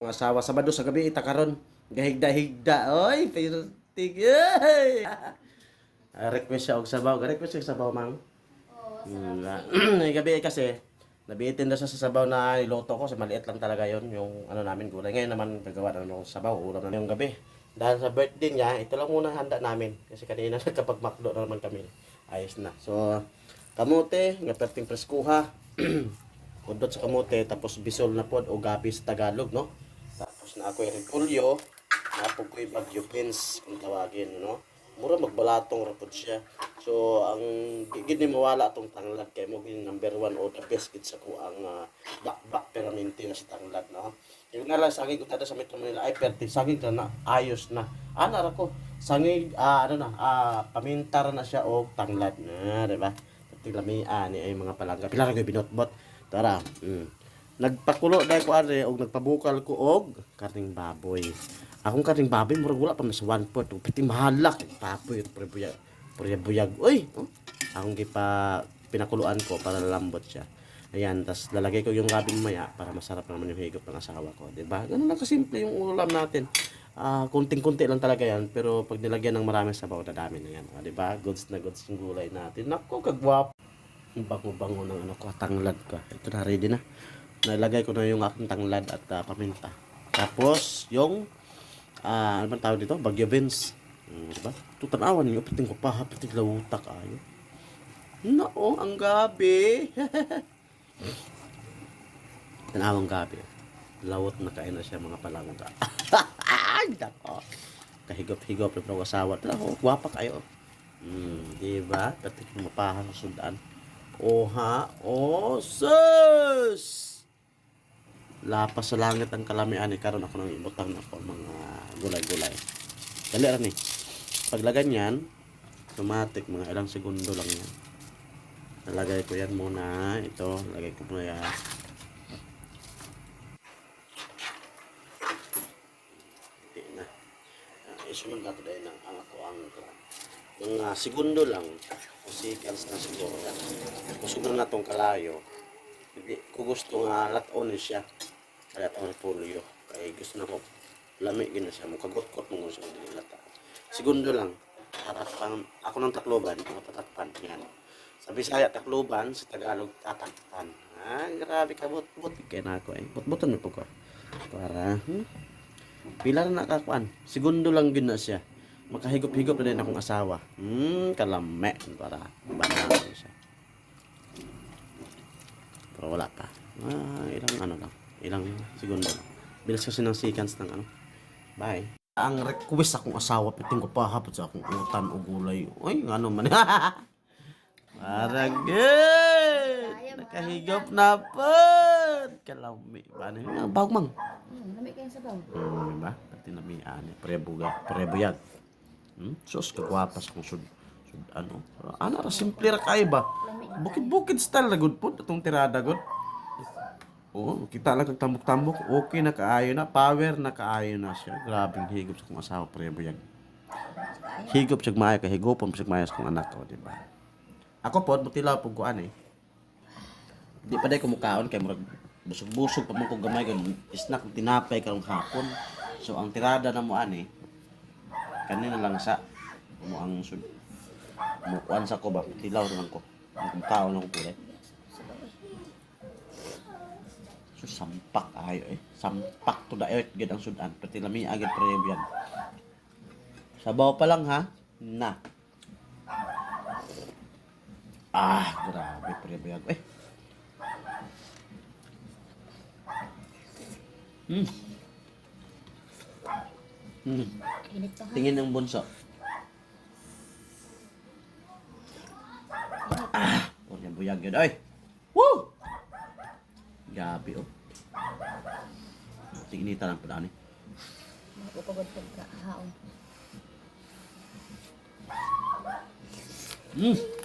Mga asawa Sabado sa gabi ita karon gahigda-higda oy pero tigay. request siya og sabaw, request siya sabaw mang. Mm, nga. gabi kasi nabitin na siya sa sabaw na niloto ko, sa maliit lang talaga yon yung ano namin gulay. Ngayon naman gagawa na ng sabaw, ulam na yung gabi. Dahil sa birthday niya, ito lang muna handa namin. Kasi kanina nagkapag-makdo na naman kami. Ayos na. So, kamote, nga perting preskuha. Udot sa kamote, tapos bisol na pod o gabi sa Tagalog, no? Tapos na ako yung repulyo, napog ko yung bagyo pins, kung tawagin, no? Mura magbalatong rapod siya. So, ang gigid ni mawala atong tanglad kay mo yung number one o the best gid sa ko ang uh, bakbak permanente na sa tanglad, no? Yung nalang saging ko sa Metro Manila ay perti saging na, na ayos na. Ana ra ko saging ah, ano na ah, paminta ra na siya og tanglad na, di ba? Perti lamian ni ay mga palangga. Pila ra ko binotbot. Tara. Mm. Nagpakulo dahil ko ari og nagpabukal ko og karning baboy. Akong karning baboy murag wala pa mas one pot. Piti mahalak papoy at prebuyag. Prebuyag. Uy, oh. akong gipa pinakuluan ko para lambot siya. Ayan, tas lalagay ko yung gabi maya para masarap naman yung higop ng asawa ko, 'di ba? Ganun lang kasimple yung ulam natin. Ah, kunting-kunti lang talaga 'yan, pero pag nilagyan ng maraming sabaw, dadami na 'yan, ah, 'di ba? Goods na goods yung gulay natin. Nako, kagwapo. Ang bango-bango ng ano ko, tanglad ko. Ito na, ready na. Nalagay ko na yung aking tanglad at ah, paminta. Tapos, yung, ah, ano bang tawag dito? Bagyo beans. Hmm, diba? Tutanawan niyo, piting ko pa, ha, piting lawutak ayo. Nao, ang gabi. Tanawang gabi. Lawot na kain na siya mga palangga. Ay, dako. Kahigop-higop na ng asawa. Dako, gwapa kayo. Hmm, di ba? Pati kung mapahan sa sundaan. O ha? O, sus! Lapas sa langit ang kalamian. Eh, karon ako nang ibutang na ako mga gulay-gulay. Dali rin eh. Paglagay niyan, automatic mga ilang segundo lang yan. Nalagay ko yan muna. Ito, lagay ko muna yan. Hindi na. Uh, isunod natin dahil ng ang ako ang mga segundo lang o seconds na siguro. Kusog na natong kalayo. Hindi ko gusto nga laton siya. Ang polio. Kaya gusto na ko lamig gina siya. Mukagot-kot mo gusto ko din lata. Segundo lang. Tatakpan. Ako ng takloban. Mga patakpan. Yan. Sa Bisaya, takloban. Sa Tagalog, tatakpan. Ah, grabe ka. But-but. Kaya na ako eh. But-butan mo po ko. Para, hmm? Pila na nakakuan. Segundo lang gina siya. Makahigop-higop na din akong asawa. Hmm, kalame. Para, banaan siya. Pero wala pa. Ah, ilang ano lang. Ilang segundo lang. Bilis kasi ng seconds ng ano. Bye. Ang request akong asawa, piting ko pa hapot sa akong utan o gulay. Uy, ano man. Para good! Nakahigop na po! Kalami. Paano yun? Ang bawag mang. Hmm, lamig kayo sa baw. Hmm, diba? Pati na may ani. Prebuga. Prebuyag. Hmm? Sus, kagwapas kung sud. Sud ano. Ano simple ra kay ba? Bukid-bukid style na good po. Itong tirada good. Oo, kita lang kag tambok-tambok. Okay na kaayo na. Power na kaayo na siya. Grabing higop sa kong asawa. Prebuyag. Higop siya maayo. Kaya higopon siya sa kong anak ko. Diba? Ako po, butilaw po ko ano eh. Di pa day kumukaon kay murag busog-busog pa man ko gamay gan snack tinapay karong hapon. So ang tirada na mo ani kanina lang sa mo ang mo kuan sa ko ba tilaw naman ko. Ang kaon ako pulay. So sampak ayo eh. Sampak to the earth gid ang sudan. Pati lami agad yan. Sabaw pa lang ha. Na. Ah, grabe yan. Eh, Hmm. Hmm. Tingin ng bunso. Yan buyag yun. Ay! Woo! Gabi, oh. Tinginita lang pala ni. Upagod pagka haon. Hmm.